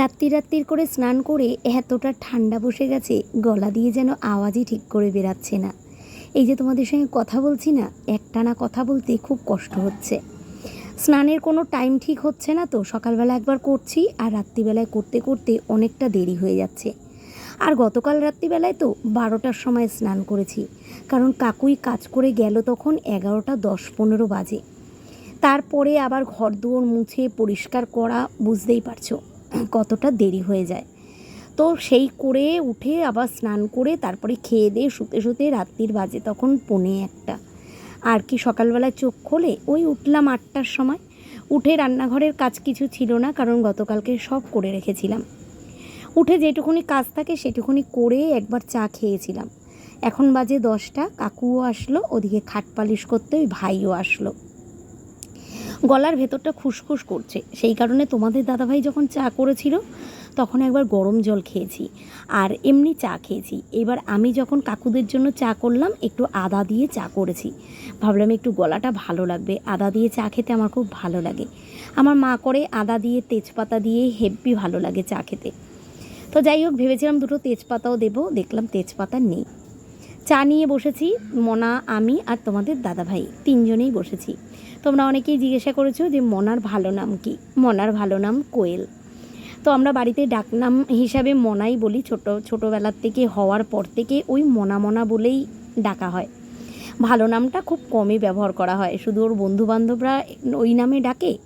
রাত্রি রাত্রির করে স্নান করে এতটা ঠান্ডা বসে গেছে, গলা দিয়ে যেন আওয়াজই ঠিক করে বেরাচ্ছে না। এই যে তোমাদের সঙ্গে কথা বলছি না, একটানা কথা বলতে খুব কষ্ট হচ্ছে। স্নানের কোনো টাইম ঠিক হচ্ছে না তো, সকালবেলা একবার করছি আর রাত্রিবেলায় করতে করতে অনেকটা দেরি হয়ে যাচ্ছে। আর গতকাল রাত্রিবেলায় তো বারোটার সময় স্নান করেছি, কারণ কাকুই কাজ করে গেল তখন এগারোটা দশ পনেরো বাজে। তারপরে আবার ঘর দুয়ার মুছে পরিষ্কার করা, বুঝতেই পারছ। কতটা দেরি হয়ে যায়। তো সেই করে উঠে আবার স্নান করে তারপরে খেয়ে দিয়ে শুতে শুতে রাত্রির বাজে তখন পৌনে একটা। আর কি সকালবেলায় চোখ খোলে, ওই উঠলাম আটটার সময়। উঠে রান্নাঘরের কাজ কিছু ছিল না, কারণ গতকালকে সব করে রেখেছিলাম। উঠে যেটুকুনি কাজ থাকে সেটুকুনি করে একবার চা খেয়েছিলাম। এখন বাজে দশটা, কাকুও আসলো, ওদিকে খাট পালিশ করতে ওই ভাইও আসলো। গলার ভেতরটা খুসখুস করছে। সেই কারণে তোমাদের দাদাভাই যখন চা করেছিল, তখন একবার গরম জল খেয়েছি আর এমনি চা খেয়েছি। এবার আমি যখন কাকুদের জন্য চা করলাম, একটু আদা দিয়ে চা করেছি। ভাবলাম একটু গলাটা ভালো লাগবে। আদা দিয়ে চা খেতে আমার খুব ভালো লাগে। আমার মা করে আদা দিয়ে, তেজপাতা দিয়ে হেব্বি ভালো লাগে চা খেতে। তো যাই হোক, ভেবেছিলাম দুটো তেজপাতাও দেবো। দেখলাম তেজপাতা নেই। চা নিয়ে বসেছি, মনা, আমি আর তোমাদের দাদাভাই। তিনজনেই বসেছি। তোমরা অনেকেই জিজ্ঞাসা করেছ যে মনার ভালো নাম কি? মনার ভালো নাম কোয়েল। তো আমরা বাড়িতে ডাকনাম হিসাবে মনাই বলি। ছোট, ছোটোবেলার থেকে হওয়ার পর থেকে ওই মনা মনা বলেই ডাকা হয়। ভালো নামটা খুব কমই ব্যবহার করা হয়। শুধু ওর বন্ধুবান্ধবরা ওই নামে ডাকে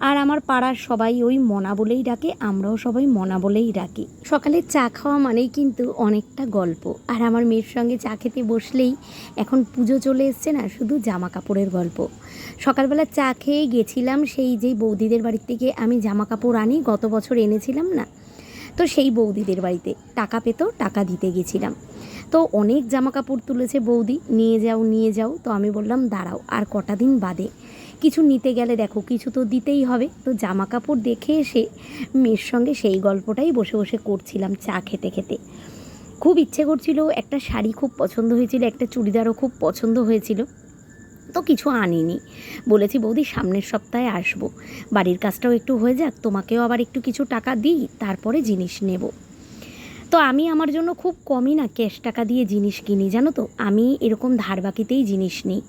আর আমার পাড়ার সবাই ওই মনা বলেই ডাকে, আমরাও সবাই মনা বলেই ডাকি। সকালে চা খাওয়া মানেই কিন্তু অনেকটা গল্প। আর আমার মেয়ের সঙ্গে চা খেতে বসলেই এখন পুজো চলে এসছে না, শুধু জামা কাপড়ের গল্প। সকালবেলা চা খেয়ে গেছিলাম সেই যেই বৌদিদের বাড়ির থেকে আমি জামা কাপড় আনি, গত বছর এনেছিলাম না? তো সেই বৌদিদের বাড়িতে টাকা পেত, টাকা দিতে গেছিলাম। তো অনেক জামা কাপড় তুলেছে বৌদি, নিয়ে যাও নিয়ে যাও। তো আমি বললাম, দাঁড়াও, আর কটা দিন বাদে। কিছু নিতে গেলে দেখো, কিছু তো দিতেই হবে। তো জামা কাপড় দেখে এসে মেয়ের সঙ্গে সেই গল্পটাই বসে বসে করছিলাম চা খেতে খেতে। খুব ইচ্ছে করছিল, একটা শাড়ি খুব পছন্দ হয়েছিল, একটা চুড়িদারও খুব পছন্দ হয়েছিল। তো কিছু আনিনি। বলেছি, বৌদি, সামনের সপ্তাহে আসব। বাড়ির কাজটাও একটু হয়ে যাক, তোমাকেও আবার একটু কিছু টাকা দিই, তারপরে জিনিস নেব। তো আমি আমার জন্য খুব কমই না ক্যাশ টাকা দিয়ে জিনিস কিনি, জানো তো? আমি এরকম ধার বাকিতেই জিনিস নিই।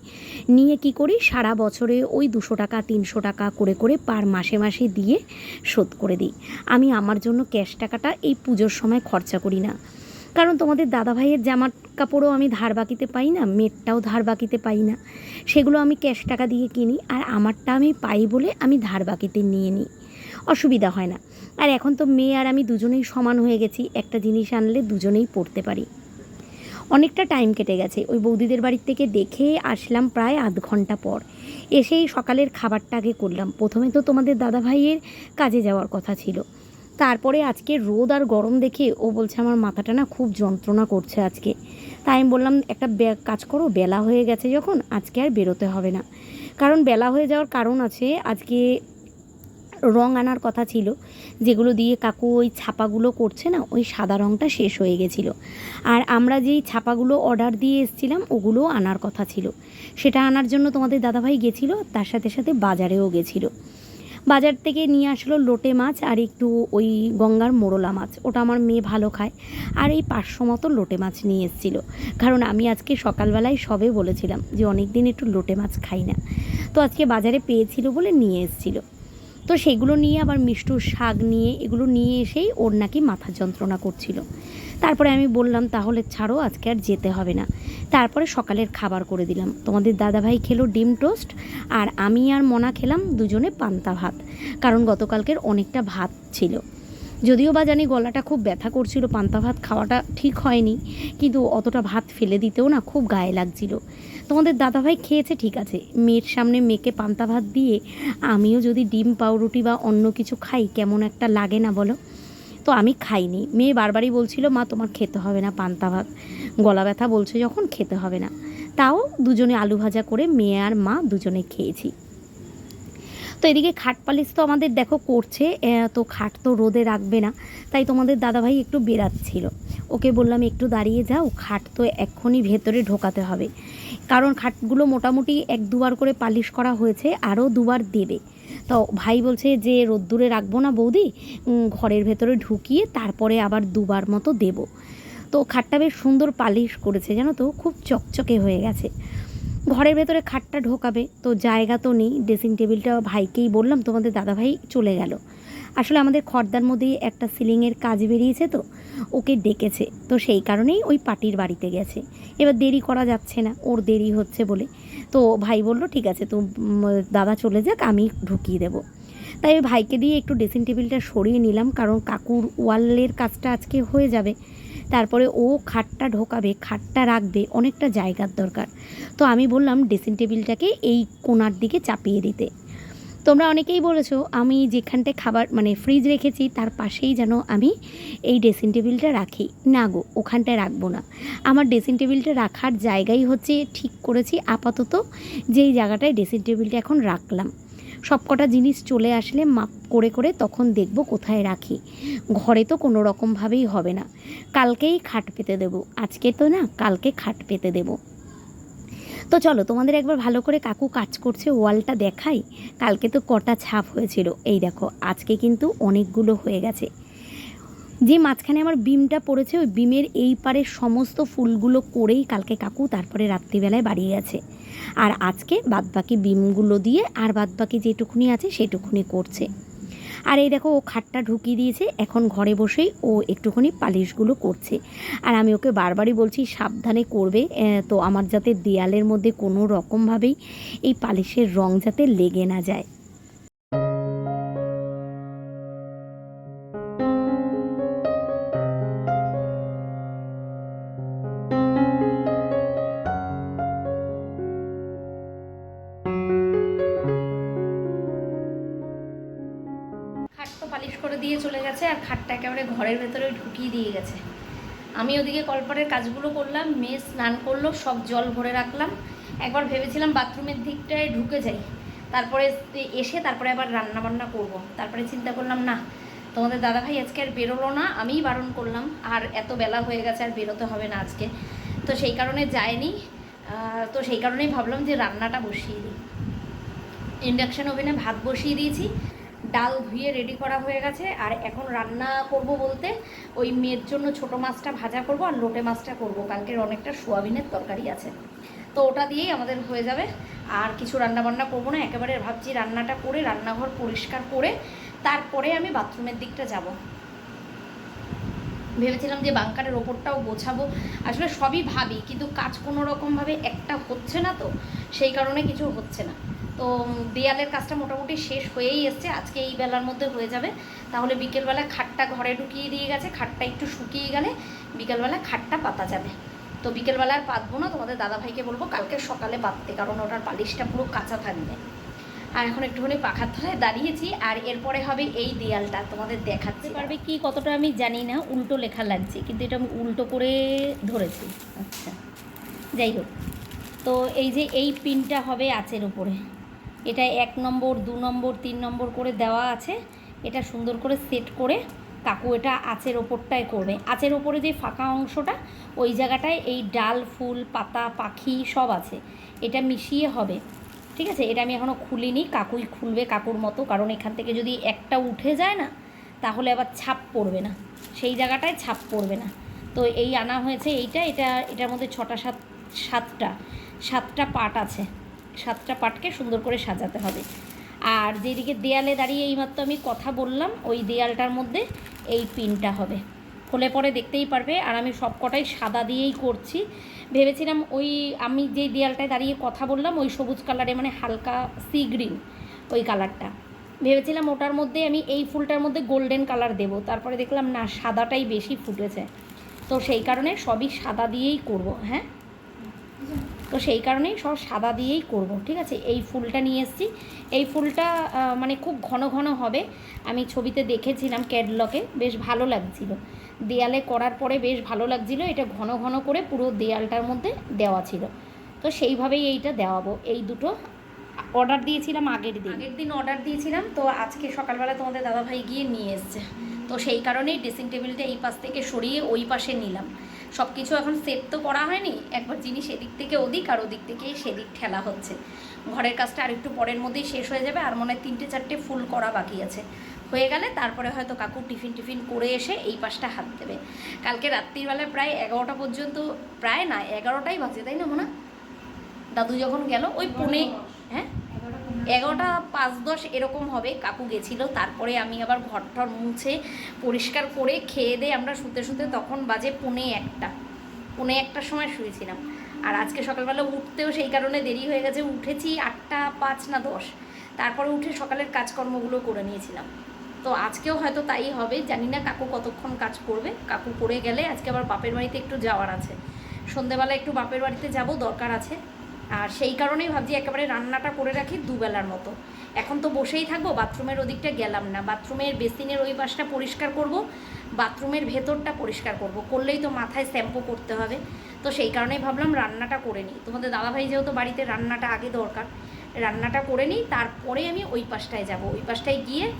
নিয়ে কি করি? সারা বছরে ওই দুশো টাকা, তিনশো টাকা করে করে পার মাসে মাসে দিয়ে শোধ করে দিই। আমি আমার জন্য ক্যাশ টাকাটা এই পুজোর সময় খরচা করি না। কারণ তোমাদের দাদা ভাইয়ের জামার কাপড়ও আমি ধার বাকিতে পাই না মেটটাও ধার বাকিতে পাই না। সেগুলো আমি ক্যাশ টাকা দিয়ে কিনি, আর আমারটা আমি পাই বলে আমি ধার বাকিতে নিয়ে নিই। অসুবিধা হয় না। আর এখন তো মেয়ে আর আমি দুজনেই সমান হয়ে গেছি, একটা জিনিস আনলে দুজনেই পড়তে পারি। অনেকটা টাইম কেটে গেছে, ওই বৌদিদের বাড়ির থেকে দেখে আসলাম প্রায় আধ ঘণ্টা পর। এসেই সকালের খাবারটা আগে করলাম, প্রথমে তো তোমাদের দাদা ভাইয়ের কাজে যাওয়ার কথা ছিল। তারপরে আজকে রোদ আর গরম দেখে ও বলছে, আমার মাথাটা না খুব যন্ত্রণা করছে আজকে। তাই আমি বললাম, একটা কাজ করো, বেলা হয়ে গেছে যখন, আজকে আর বেরোতে হবে না। কারণ বেলা হয়ে যাওয়ার কারণ আছে, আজকে রং আনার কথা ছিল, যেগুলো দিয়ে কাকু ওই ছাপাগুলো করছে না, ওই সাদা রংটা শেষ হয়ে গেছিল। আর আমরা যেই ছাপাগুলো অর্ডার দিয়ে এসেছিলাম, ওগুলো আনার কথা ছিল। সেটা আনার জন্য তোমাদের দাদাভাই গেছিল, তার সাথে সাথে বাজারেও গেছিল। বাজার থেকে নিয়ে আসলো লোটে মাছ আর একটু ওই গঙ্গার মোরলা মাছ, ওটা আমার মেয়ে ভালো খায়। আর এই পাঁচশো মতো লোটে মাছ নিয়ে এসেছিল। কারণ আমি আজকে সকালবেলায় সবে বলেছিলাম যে অনেক দিন একটু লোটে মাছ খাই না। তো আজকে বাজারে পেয়েছিল বলে নিয়ে এসেছিল। তো সেগুলো নিয়ে আবার মিষ্টুর শাক নিয়ে, এগুলো নিয়ে এসেই ওর নাকি মাথা যন্ত্রণা করছিল। তারপরে আমি বললাম, তাহলে ছাড়ো, আজকে আর যেতে হবে না। তারপরে সকালের খাবার করে দিলাম। তোমাদের দাদাভাই খেলো ডিম টোস্ট, আর আমি আর মনা খেলাম দুজনে পান্তা ভাত, কারণ গতকালকের অনেকটা ভাত ছিল। যদিও বা জানি গলাটা খুব ব্যথা করছিল, পান্তা ভাত খাওয়াটা ঠিক হয়নি, কিন্তু অতটা ভাত ফেলে দিতেও না খুব গায়ে লাগছিল। তোমাদের দাদাভাই খেয়েছে, ঠিক আছে। মেয়ের সামনে মেয়েকে পান্তা ভাত দিয়ে আমিও যদি ডিম, পাউরুটি বা অন্য কিছু খাই, কেমন একটা লাগে না বলো? তো আমি খাইনি। মেয়ে বারবারই বলছিল, মা, তোমার খেতে হবে না পান্তা ভাত। গলা ব্যথা বলছে যখন, খেতে হবে না। তাও দুজনে আলু ভাজা করে মেয়ে আর মা দুজনে খেয়েছি। তো এদিকে খাট পালিশ তো আমাদের দেখো করছে তো খাট তো রোদে রাখবে না, তাই তোমাদের দাদাভাই একটু বেরাচ্ছিল ওকে বললাম, একটু দাঁড়িয়ে যাও, খাট তো এক্ষুনি ভেতরে ঢোকাতে হবে। কারণ খাটগুলো মোটামুটি এক দুবার করে পালিশ করা হয়েছে, আরও দুবার দেবে। তো ভাই বলছে যে, রোদ্দুরে রাখব না বৌদি ঘরের ভেতরে ঢুকিয়ে তারপরে আবার দুবার মতো দেব। তো খাটটা বেশ সুন্দর পালিশ করেছে, জানো তো, খুব চকচকে হয়ে গেছে। ঘরের ভেতরে খাটটা ঢোকাবে, তো জায়গা তো নেই, ড্রেসিং টেবিলটা ভাইকেই বললাম, তোমাদের দাদাভাই চলে গেল। আসলে আমাদের খর্দার মধ্যেই একটা সিলিংয়ের কাজ বেরিয়েছে তো, ওকে ডেকেছে। তো সেই কারণেই ওই পার্টির বাড়িতে গেছে। এবার দেরি করা যাচ্ছে না, ওর দেরি হচ্ছে বলে। তো ভাই বলল, ঠিক আছে, তো দাদা চলে যাক, আমি ঢুকিয়ে দেবো। তাই ওই ভাইকে দিয়ে একটু ড্রেসিং টেবিলটা সরিয়ে নিলাম, কারণ কাকুর ওয়ালের কাজটা আজকে হয়ে যাবে। তারপরে ও খাটটা ঢোকাবে, খাটটা রাখবে, অনেকটা জায়গার দরকার। তো আমি বললাম, ড্রেসিং টেবিলটাকে এই কোণার দিকে চাপিয়ে দিতে। তোমরা অনেকেই বলেছ, আমি যেখানটায় খাবার মানে ফ্রিজ রেখেছি, তার পাশেই যেন আমি এই ড্রেসিং টেবিলটা রাখি। না গো, ওখানটায় রাখব না। আমার ড্রেসিং টেবিলটা রাখার জায়গাই হচ্ছে, ঠিক করেছি আপাতত, যেই জায়গাটায় ড্রেসিং টেবিলটা এখন রাখলাম। সব কটা জিনিস চলে আসলে মাপ করে করে তখন দেখব কোথায় রাখি। ঘরে তো কোনো রকমভাবেই হবে না। কালকেই খাট পেতে দেবো। আজকে তো না, কালকে খাট পেতে দেবো। তো চলো, তোমাদের একবার ভালো করে কাকু কাজ করছে, ওয়ালটা দেখাই। কালকে তো কটা ছাপ হয়েছিল। এই দেখো, আজকে কিন্তু অনেকগুলো হয়ে গেছে। যে মাঝখানে আমার বিমটা পড়েছে, ওই বিমের এই পারে সমস্ত ফুলগুলো করেই কালকে কাকু তারপরে রাত্রিবেলায় বাড়িয়ে গেছে। আর আজকে বাদবাকি বিমগুলো দিয়ে, আর বাদবাকি যেটুকুনি আছে, সেটুকুনি করছে। আর এই দেখো, ও খাটটা ঢুকিয়ে দিয়েছে। এখন ঘরে বসেই ও একটুখানি পালিশগুলো করছে। আর আমি ওকে বারবারই বলছি, সাবধানে করবে। তো আমার যাতে দেয়ালের মধ্যে কোনো রকমভাবেই এই পালিশের রং যাতে লেগে না যায়। ঘরের ভেতরে ঢুকিয়ে দিয়ে গেছে। আমি ওদিকে কলপারের কাজগুলো করলাম, মেয়ে স্নান করল, সব জল ভরে রাখলাম। একবার ভেবেছিলাম বাথরুমের দিকটায় ঢুকে যাই। তারপরে এসে তারপরে আবার রান্না বান্না করব। তারপরে চিন্তা করলাম, না, তোমাদের দাদাভাই আজকে আর বেরোলো না, আমিই বারণ করলাম। আর এত বেলা হয়ে গেছে, আর বেরোতে হবে না আজকে। তো সেই কারণে যায়নি তো সেই কারণেই ভাবলাম যে রান্নাটা বসিয়ে দিই। ইন্ডাকশন ওভেনে ভাত বসিয়ে দিয়েছি। ডাল ধুয়ে রেডি করা হয়ে গেছে। আর এখন রান্না করব বলতে ওই মেয়ের জন্য ছোট মাছটা ভাজা করব আর লোটে মাছটা করব। কালকের অনেকটা সোয়াবিনের তরকারি আছে। তো ওটা দিয়েই আমাদের হয়ে যাবে। আর কিছু রান্না বান্না করব না, একেবারে ভাবছি রান্নাটা করে, রান্নাঘর পরিষ্কার করে তারপরে আমি বাথরুমের দিকটা যাব। ভেবেছিলাম যে বাংকারের ওপরটাও গোছাবো। আসলে সবই ভাবি, কিন্তু কাজ কোনো রকমভাবে একটা হচ্ছে না তো, সেই কারণে কিছু হচ্ছে না। তো দেয়ালের কাজটা মোটামুটি শেষ হয়েই এসছে। আজকে এই বেলার মধ্যে হয়ে যাবে। তাহলে বিকেলবেলা খাটটা ঘরে ঢুকিয়ে দিয়ে গেছে, খাটটা একটু শুকিয়ে গেলে বিকেলবেলা খাটটা পাতা যাবে। তো বিকেলবেলা আর পাতবো না, তোমাদের দাদাভাইকে বলব কালকে সকালে পাততে, কারণ ওটার বালিশটা পুরো কাঁচা থাকবে। আর এখন একটুখানি পাখার তলায় দাঁড়িয়েছি, আর এরপরে হবে এই দেয়ালটা, তোমাদের দেখাতে পারবে কি কতটা আমি জানি না, উল্টো লেখা লাগছে, কিন্তু এটা আমি উল্টো করে ধরেছি। আচ্ছা যাই হোক। তো এই যে এই পিনটা হবে আঁচের উপরে। এটা এক নম্বর, দু নম্বর, তিন নম্বর করে দেওয়া আছে। এটা সুন্দর করে সেট করে কাকু এটা আঁচের ওপরটায় করবে। আঁচের ওপরে যে ফাঁকা অংশটা, ওই জায়গাটায় এই ডাল, ফুল, পাতা, পাখি সব আছে। এটা মিশিয়ে হবে। ঠিক আছে? এটা আমি এখনও খুলিনি। কাকুই খুলবে কাকুর মতো। কারণ এখান থেকে যদি একটা উঠে যায় না, তাহলে আবার ছাপ পড়বে না। সেই জায়গাটায় ছাপ পড়বে না। তো এই আনা হয়েছে এইটা। এটা, এটার মধ্যে ছটা, সাত, সাতটা সাতটা পাট আছে। সাতটা পাটকে সুন্দর করে সাজাতে হবে। আর যেদিকে দেয়ালে দাঁড়িয়ে এইমাত্র আমি কথা বললাম, ওই দেয়ালটার মধ্যে এই পিনটা হবে। হলে পরে দেখতেই পারবে, আর আমি সব কটাই সাদা দিয়েই করছি। ভেবেছিলাম ওই আমি যেই দেয়ালটায় দাঁড়িয়ে কথা বললাম, ওই সবুজ কালারে মানে হালকা সি গ্রিন ওই কালারটা। ভেবেছিলাম ওটার মধ্যে আমি এই ফুলটার মধ্যে গোল্ডেন কালার দেব, তারপরে দেখলাম না, সাদাটাই বেশি ফুটেছে। তো সেই কারণে সবই সাদা দিয়েই করব হ্যাঁ? তো সেই কারণেই সব সাদা দিয়েই করব, ঠিক আছে? এই ফুলটা নিয়ে এসেছি। এই ফুলটা মানে খুব ঘন ঘন হবে। আমি ছবিতে দেখেছিলাম ক্যাডলকে বেশ ভালো লাগছিল। দেয়ালে করার পরে বেশ ভালো লাগছিল, এটা ঘন ঘন করে পুরো দেয়ালটার মধ্যে দেওয়া ছিল। তো সেইভাবেই এইটা দেওয়াবো। এই দুটো অর্ডার দিয়েছিলাম আগের দিন। আগের দিন অর্ডার দিয়েছিলাম, তো আজকে সকালবেলা তোমাদের দাদাভাই গিয়ে নিয়ে এসছে। তো সেই কারণেই ড্রেসিং টেবিলটা এই পাশ থেকে সরিয়ে ওই পাশে নিলাম। সব কিছু এখন সেট তো করা হয়নি। একবার জিনিস এদিক থেকে ওদিক আর ওদিক থেকে সেদিক ঠেলা হচ্ছে। ঘরের কাজটা আর একটু পরের মধ্যেই শেষ হয়ে যাবে আর মনে হয় তিনটে চারটে ফুল করা বাকি আছে। হয়ে গেলে তারপরে হয়তো কাকু টিফিন টিফিন করে এসে এই পাশটা হাত দেবে। কালকে রাত্রিবেলায় প্রায় এগারোটা পর্যন্ত প্রায় না এগারোটাই বাজে তাই না মনে? দাদু যখন গেল ওই পুনে হ্যাঁ? এগারোটা পাঁচ দশ এরকম হবে। কাকু গেছিল, তারপরে আমি আবার ঘর টর মুছে পরিষ্কার করে খেয়ে দিয়ে আমরা শুতে শুতে তখন বাজে পুনে একটা। পুনে একটার সময় শুয়েছিলাম। আর আজকে সকালবেলা উঠতেও সেই কারণে দেরি হয়ে গেছে। উঠেছি আটটা পাঁচ না দশ। তারপরে উঠে সকালের কাজকর্মগুলো করে নিয়েছিলাম। তো আজকেও হয়তো তাই হবে। জানি না কাকু কতক্ষণ কাজ করবে। কাকু করে গেলে আজকে আবার বাপের বাড়িতে একটু যাওয়ার আছে। সন্ধেবেলা একটু বাপের বাড়িতে যাব, দরকার আছে। আর সেই কারণেই ভাবছি একেবারে রান্নাটা করে রাখি দুবেলার মতো। এখন তো বসেই থাকব, বাথরুমের ওদিকটা গেলাম না। বাথরুমের বেসিনের ওই পাশটা পরিষ্কার করব, বাথরুমের ভেতরটা পরিষ্কার করব। করলেই তো মাথায় শ্যাম্পু করতে হবে। তো সেই কারণেই ভাবলাম রান্নাটা করে নিই। তোমাদের দাদাভাই যেহেতু বাড়িতে রান্নাটা আগে দরকার, রান্নাটা করে নিই, তারপরে আমি ওই পাশটায় যাব। ওই পাশটায় গিয়ে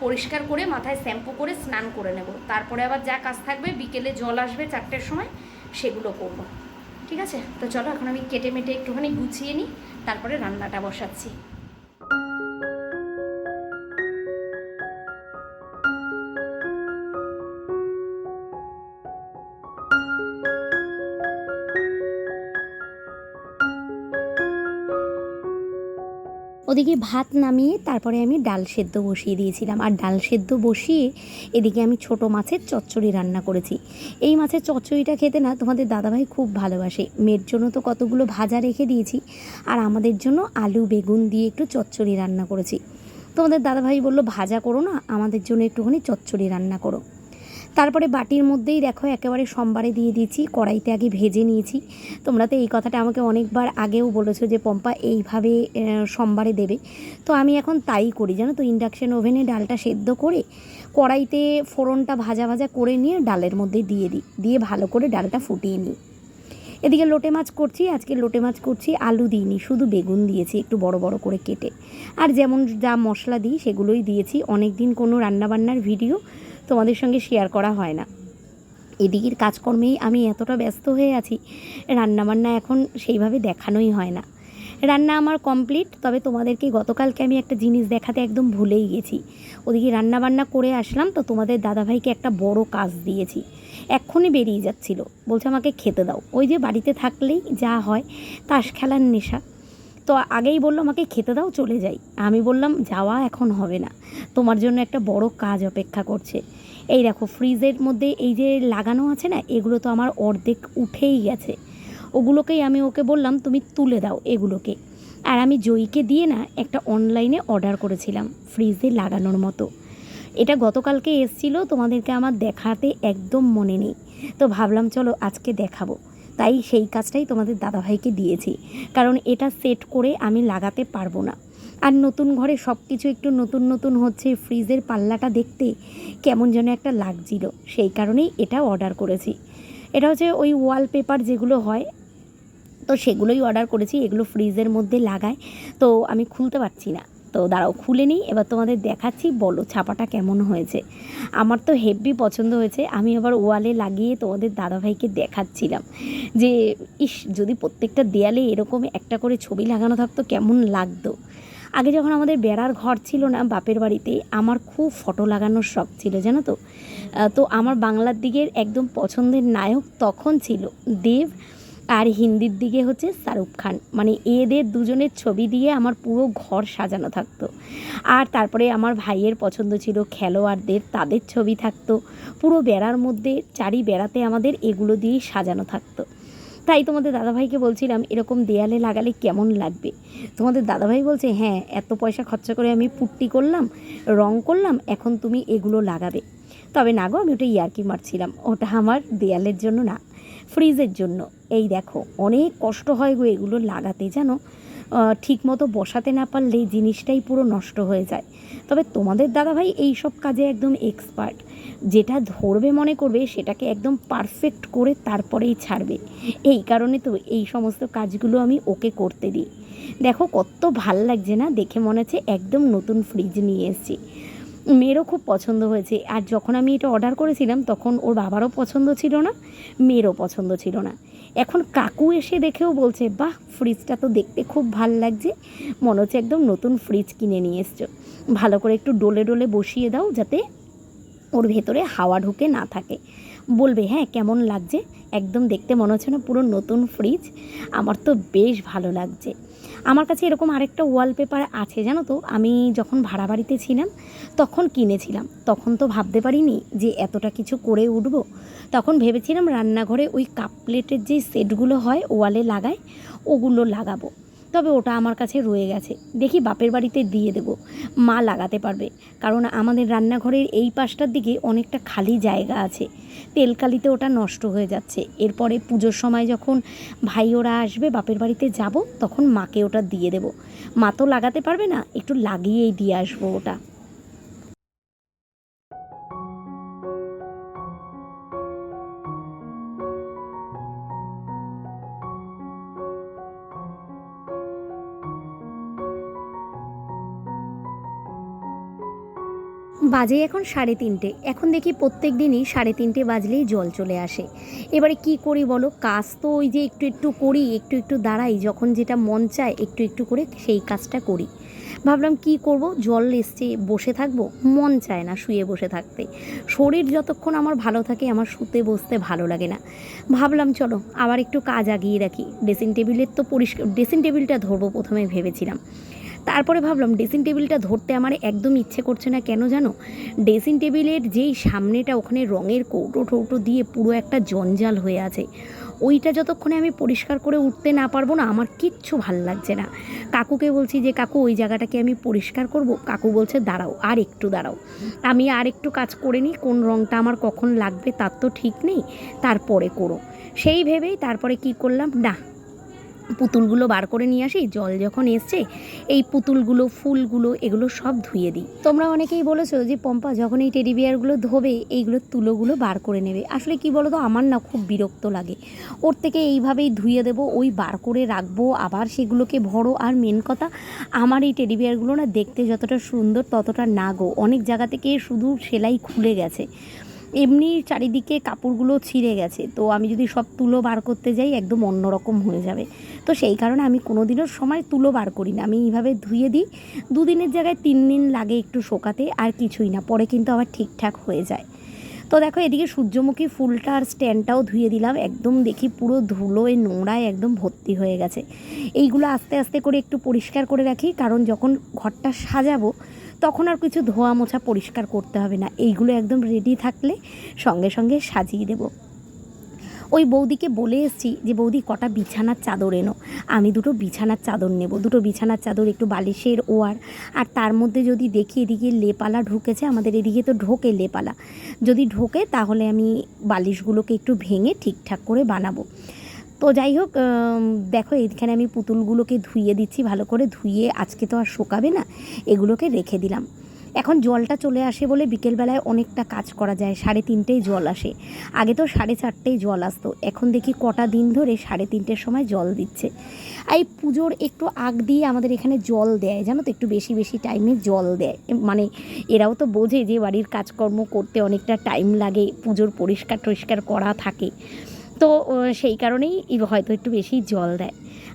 পরিষ্কার করে মাথায় শ্যাম্পু করে স্নান করে নেব। তারপরে আবার যা কাজ থাকবে, বিকেলে জল আসবে চারটের সময়, সেগুলো করব। ঠিক আছে? তো চলো এখন আমি কেটে মেটে একটুখানি গুছিয়ে নিই তারপরে রান্নাটা বসাচ্ছি। ওদিকে ভাত নামিয়ে তারপরে আমি ডাল সেদ্ধ বসিয়ে দিয়েছিলাম। আর ডাল সেদ্ধ বসিয়ে এদিকে আমি ছোট মাছের চচ্চড়ি রান্না করেছি। এই মাছের চচ্চড়িটা খেতে না তোমাদের দাদাভাই খুব ভালোবাসে। মেয়ের জন্য তো কতগুলো ভাজা রেখে দিয়েছি। আর আমাদের জন্য আলু, বেগুন দিয়ে একটু চচ্চড়ি রান্না করেছি। তোমাদের দাদাভাই বলল, ভাজা করো না, আমাদের জন্য একটুখানি চচ্চড়ি রান্না করো। তারপরে বাটির মধ্যেই দেখো একেবারে সোমবারে দিয়ে দিয়েছি, কড়াইতে আগে ভেজে নিয়েছি। তোমরা তো এই কথাটা আমাকে অনেকবার আগেও বলেছ যে পম্পা এইভাবে সোমবারে দেবে। তো আমি এখন তাই করি, জানো তো ইন্ডাকশান ওভেনে ডালটা সেদ্ধ করে কড়াইতে ফোড়নটা ভাজা ভাজা করে নিয়ে ডালের মধ্যে দিয়ে দিই, দিয়ে ভালো করে ডালটা ফুটিয়ে নিই। এদিকে লোটে মাছ করছি, আজকে লোটে মাছ করছি, আলু দিইনি, শুধু বেগুন দিয়েছি একটু বড় বড় করে কেটে। আর যেমন যা মশলা দিই সেগুলোই দিয়েছি। অনেক দিন কোনো রান্নাবান্নার ভিডিও তোমাদের সঙ্গে শেয়ার করা হয় না। এদিকের কাজকর্মেই আমি এতটা ব্যস্ত হয়ে আছি, রান্নাবান্না এখন সেইভাবে দেখানোই হয় না। রান্না আমার কমপ্লিট তবে তোমাদেরকে গতকালকে আমি একটা জিনিস দেখাতে একদম ভুলেই গেছি। ওদিকে রান্নাবান্না করে আসলাম, তো তোমাদের দাদাভাইকে একটা বড় কাজ দিয়েছি। এক্ষুনি বেরিয়ে যাচ্ছিল, বলছে আমাকে খেতে দাও। ওই যে বাড়িতে থাকলেই যা হয়, তাস খেলার নেশা। তো আগেই বলল, আমাকে খেতে দাও, চলে যাই। আমি বললাম, যাওয়া এখন হবে না। তোমার জন্য একটা বড় কাজ অপেক্ষা করছে। এই দেখো, ফ্রিজের মধ্যে এই যে লাগানো আছে না, এগুলো তো আমার অর্ধেক উঠেই গেছে। ওগুলোকেই আমি ওকে বললাম, তুমি তুলে দাও এগুলোকে। আর আমি জয়ীকে দিয়ে না একটা অনলাইনে অর্ডার করেছিলাম, ফ্রিজে লাগানোর মতো। এটা গতকালকে এসছিল, তোমাদেরকে আমার দেখাতে একদম মনে নেই। তো ভাবলাম, চলো আজকে দেখাবো। তাই সেই কাজটাই তোমাদের দাদাভাইকে দিয়েছি। কারণ এটা সেট করে আমি লাগাতে পারব না। আর নতুন ঘরে সব কিছু একটু নতুন নতুন হচ্ছে, ফ্রিজের পাল্লাটা দেখতে কেমন যেন একটা লাগছিল। সেই কারণেই এটা অর্ডার করেছি। এটা হচ্ছে ওই ওয়ালপেপার যেগুলো হয়, তো সেগুলোই অর্ডার করেছি। এগুলো ফ্রিজের মধ্যে লাগায়, তো আমি খুলতে পারছি না। তো দাঁড়াও, খুলে নিই। এবার তোমাদের দেখাচ্ছি, বলো ছাপাটা কেমন হয়েছে। আমার তো হেভি পছন্দ হয়েছে, আমি আবার ওয়ালে লাগিয়ে তোমাদের দাদাভাইকে দেখাচ্ছিলাম যে, ইস, যদি প্রত্যেকটা দেয়ালে এরকম একটা করে ছবি লাগানো থাকতো, কেমন লাগতো। আগে যখন আমাদের বেড়ার ঘর ছিল না বাপের বাড়িতে, আমার খুব ফটো লাগানোর শখ ছিল, জানো তো? তো আমার বাংলার দিকের একদম পছন্দের নায়ক তখন ছিল দেব। আর হিন্দির দিকে হচ্ছে শাহরুখ খান। মানে এদের দুজনের ছবি দিয়ে আমার পুরো ঘর সাজানো থাকতো। আর তারপরে আমার ভাইয়ের পছন্দ ছিল খেলোয়াড়দের, তাদের ছবি থাকতো। পুরো বেড়ার মধ্যে, চারি বেড়াতে আমাদের এগুলো দিয়েই সাজানো থাকতো। তাই তোমাদের দাদাভাইকে বলছিলাম, এরকম দেয়ালে লাগালে কেমন লাগবে? তোমাদের দাদাভাই বলছে হ্যাঁ এত পয়সা খরচা করে আমি পুট্টি করলাম, রং করলাম, এখন তুমি এগুলো লাগাবে। তবে না গো, আমি ওটা ইয়ার্কি মারছিলাম। ওটা আমার দেয়ালের জন্য না। ফ্রিজের জন্য। এই দেখো, অনেক কষ্ট হয় গো এগুলো লাগাতে, জানো? ঠিক মতো বসাতে না পারলে জিনিসটাই পুরো নষ্ট হয়ে যায়। তবে তোমাদের দাদাভাই এই সব কাজে একদম এক্সপার্ট যেটা ধরবে মনে করবে, সেটাকে একদম পারফেক্ট করে তারপরেই ছাড়বে। এই কারণে তো এই সমস্ত কাজগুলো আমি ওকে করতে দিই। দেখো, কত ভালো লাগছে না? দেখে মনে হচ্ছে একদম নতুন ফ্রিজ নিয়ে এসেছি। মেয়েরও খুব পছন্দ হয়েছে। আর যখন আমি এটা অর্ডার করেছিলাম, তখন ওর বাবারও পছন্দ ছিল না, মেয়েরও পছন্দ ছিল না। এখন কাকু এসে দেখেও বলছে, বাহ ফ্রিজটা তো দেখতে খুব ভালো লাগছে। মনে হচ্ছে একদম নতুন ফ্রিজ কিনে নিয়ে এসছো। ভালো করে একটু ডোলে ডোলে বসিয়ে দাও যাতে ওর ভেতরে হাওয়া ঢুকে না থাকে। বলবে হ্যাঁ কেমন লাগছে? একদম দেখতে মনে হচ্ছে না পুরো নতুন ফ্রিজ আমার তো বেশ ভালো লাগছে। আমার কাছে এরকম আরেকটা ওয়ালপেপার আছে, জানো তো? আমি যখন ভাড়া বাড়িতে ছিলাম, তখন কিনেছিলাম। তখন তো ভাবতে পারিনি যে এতটা কিছু করে উঠবো। তখন ভেবেছিলাম রান্নাঘরে ওই কাপ প্লেটের যে সেটগুলো হয় ওয়ালে লাগায় ওগুলো লাগাবো। তবে ওটা আমার কাছে রয়ে গেছে। দেখি বাপের বাড়িতে দিয়ে দেবো। মা লাগাতে পারবে। কারণ আমাদের রান্নাঘরের এই পাশটার দিকে অনেকটা খালি জায়গা আছে। তেলকালিতে ওটা নষ্ট হয়ে যাচ্ছে। এরপরে পুজোর সময় যখন ভাই ওরা আসবে বাপের বাড়িতে যাব, তখন মাকে ওটা দিয়ে দেবো। মা তো লাগাতে পারবে না, একটু লাগিয়েই দিয়ে আসব ওটা। বাজে এখন সাড়ে তিনটে। এখন দেখি প্রত্যেক দিনই সাড়ে তিনটে বাজলেই জল চলে আসে। এবারে কি করি বলো? কাজ তো ওই যে একটু একটু করি, একটু একটু দাঁড়াই, যখন যেটা মন চায় একটু একটু করে সেই কাজটা করি। ভাবলাম কি করব? জল এসছে, বসে থাকব? মন চায় না শুয়ে বসে থাকতে। শরীর যতক্ষণ আমার ভালো থাকে, আমার শুতে বসতে ভালো লাগে না। ভাবলাম চলো, আবার একটু কাজ আগিয়ে রাখি। ড্রেসিং টেবিলের তো পরিষ্কার, ড্রেসিং টেবিলটা ধরবো প্রথমে ভেবেছিলাম। তারপরে ভাবলাম ড্রেসিং টেবিলটা ধরতে আমার একদম ইচ্ছে করছে না। কেন জানো? ড্রেসিং টেবিলের যেই সামনেটা ওখানে রঙের কৌটো টৌটো দিয়ে পুরো একটা জঞ্জাল হয়ে আছে, ওইটা যতক্ষণে আমি পরিষ্কার করে উঠতে না পারব না, আমার কিচ্ছু ভালো লাগছে না। কাকুকে বলছি যে, কাকু, ওই জায়গাটাকে আমি পরিষ্কার করব? কাকু বলছে, দাঁড়াও, আর একটু দাঁড়াও। আমি আর একটু কাজ করে নিই, কোন রঙটা আমার কখন লাগবে তার তো ঠিক নেই, তারপরে করো। সেই ভেবেই তারপরে কি করলাম, না পুতুলগুলো বার করে নিয়ে আসি, জল যখন এসছে, এই পুতুলগুলো, ফুলগুলো, এগুলো সব ধুয়ে দিই। তোমরা অনেকেই বলেছ যে, পম্পা যখন এই টেডি বিয়ারগুলো ধোবে, এইগুলো তুলোগুলো বার করে নেবে। আসলে কি বলো তো আমার না খুব বিরক্ত লাগে। ওর থেকে এইভাবেই ধুয়ে দেবো, ওই বার করে রাখব, আবার সেগুলোকে ভরো। আর মেন কথা, আমার এই টেডি বিয়ারগুলো না দেখতে যতটা সুন্দর, ততটা না গো। অনেক জায়গা থেকে শুধু সেলাই খুলে গেছে। এমনি চারিদিকে কাপড়গুলো ছিঁড়ে গেছে। তো আমি যদি সব তুলো বার করতে যাই, একদম অন্যরকম হয়ে যাবে। তো সেই কারণে আমি কোনো দিনও সময় তুলো বার করি না আমি এইভাবে ধুয়ে দিই। দুদিনের জায়গায় তিন দিন লাগে একটু শোকাতে, আর কিছুই না। পরে কিন্তু আবার ঠিকঠাক হয়ে যায়। তো দেখো, এদিকে সূর্যমুখী ফুলটা আর স্ট্যান্ডটাও ধুয়ে দিলাম। একদম দেখি পুরো ধুলোয়, নোংরায় একদম ভর্তি হয়ে গেছে। এইগুলো আস্তে আস্তে করে একটু পরিষ্কার করে রাখি, কারণ যখন ঘরটা সাজাবো, তখন আর কিছু ধোয়া মোছা পরিষ্কার করতে হবে না। এইগুলো একদম রেডি থাকলে সঙ্গে সঙ্গে সাজিয়ে দেবো। ওই বৌদিকে বলে এসেছি যে, বৌদি, কটা বিছানার চাদর এনো। আমি দুটো বিছানার চাদর নেব, দুটো বিছানার চাদর, একটু বালিশের ওয়ার। আর তার মধ্যে যদি দেখি এদিকে লেপালা ঢুকেছে, আমাদের এদিকে তো ঢোকে লেপালা। যদি ঢোকে, তাহলে আমি বালিশগুলোকে একটু ভেঙে ঠিকঠাক করে বানাবো। তো যাই হোক দেখো, এখানে আমি পুতুলগুলোকে ধুইয়ে দিচ্ছি, ভালো করে ধুইয়ে আজকে তো আর শোকাবে না, এগুলোকে রেখে দিলাম। এখন জলটা চলে আসে বলে বিকেলবেলায় অনেকটা কাজ করা যায়, সাড়ে তিনটেই জল আসে। আগে তো সাড়ে চারটেই জল আসতো, এখন দেখি কটা দিন ধরে সাড়ে তিনটের সময় জল দিচ্ছে। আর এই পুজোর একটু আগ দিয়ে আমাদের এখানে জল দেয়, জানো তো? একটু বেশি বেশি টাইমে জল দেয়। মানে এরাও তো বোঝে যে বাড়ির কাজকর্ম করতে অনেকটা টাইম লাগে, পুজোর পরিষ্কার টরিষ্কার করা থাকে। তো সেই কারণেই হয়তো একটু বেশি জল দেয়।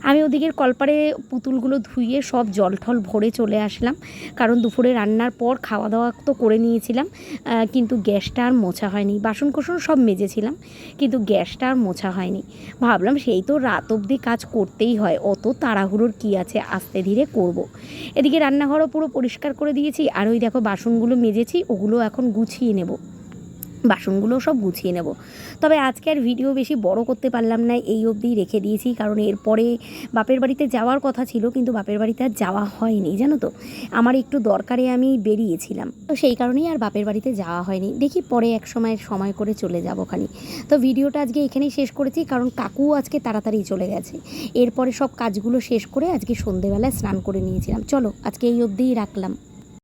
আমি ওদিকের কলপারে পুতুলগুলো ধুইয়ে সব জল ঠল ভরে চলে আসলাম। কারণ দুপুরে রান্নার পর খাওয়া দাওয়া তো করে নিয়েছিলাম কিন্তু গ্যাসটা আর মোছা হয়নি। বাসন কোসন সব মেজেছিলাম, কিন্তু গ্যাসটা আর মোছা হয়নি। ভাবলাম সেই তো রাত অবধি কাজ করতেই হয়, অত তাড়াহুড়োর কী আছে, আস্তে ধীরে করব। এদিকে রান্নাঘরও পুরো পরিষ্কার করে দিয়েছি, আর ওই দেখো বাসনগুলো মেজেছি, ওগুলো এখন গুছিয়ে নেব। বাসনগুলো সব গুছিয়ে নেব। তবে আজকে আর ভিডিও বেশি বড় করতে পারলাম না, এই অবধিই রেখে দিয়েছি। কারণ এরপরে বাপের বাড়িতে যাওয়ার কথা ছিল, কিন্তু বাপের বাড়িতে আর যাওয়া হয়নি, জানো তো? আমার একটু দরকারে আমি বেরিয়েছিলাম। তো সেই কারণেই আর বাপের বাড়িতে যাওয়া হয়নি। দেখি পরে এক সময় সময় করে চলে যাব খানি। তো ভিডিওটা আজকে এখানেই শেষ করেছি, কারণ কাকু আজকে তাড়াতাড়ি চলে গেছে। এরপরে সব কাজগুলো শেষ করে আজকে সন্ধেবেলায় স্নান করে নিয়েছিলাম। চলো, আজকে এই অবধিই রাখলাম।